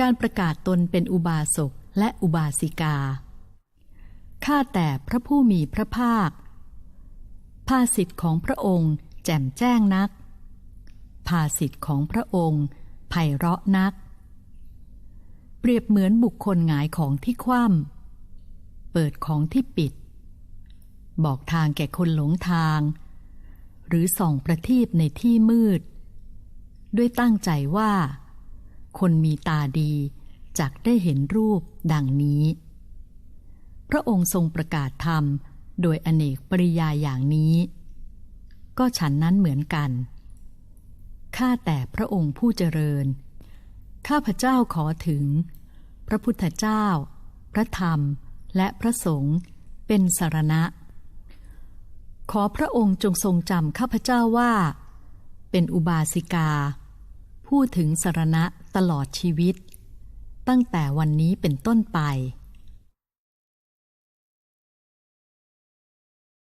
การประกาศตนเป็นอุบาสกและอุบาสิกา ข้าแต่พระผู้มีพระภาค ภาสิทธิ์ของพระองค์แจ่มแจ้งนัก ภาสิทธิ์ของพระองค์ไพเราะนัก เปรียบเหมือนบุคคลหงายของที่คว่ำเปิดของที่ปิด บอกทางแก่คนหลงทาง หรือส่องประทีปในที่มืด ด้วยตั้งใจว่า คนมีตาดีจักได้เห็นรูปดังนี้ พระองค์ทรงประกาศธรรมโดยอเนกปริยายอย่างนี้ ก็ฉันนั้นเหมือนกัน ข้าแต่พระองค์ผู้เจริญ ข้าพเจ้าขอถึง พระพุทธเจ้า พระธรรมและพระสงฆ์เป็นสารณะ ขอพระองค์จงทรงจำข้าพเจ้าว่า เป็นอุบาสิกา พูดถึงสารณะตลอดชีวิต ตั้งแต่วันนี้เป็นต้นไป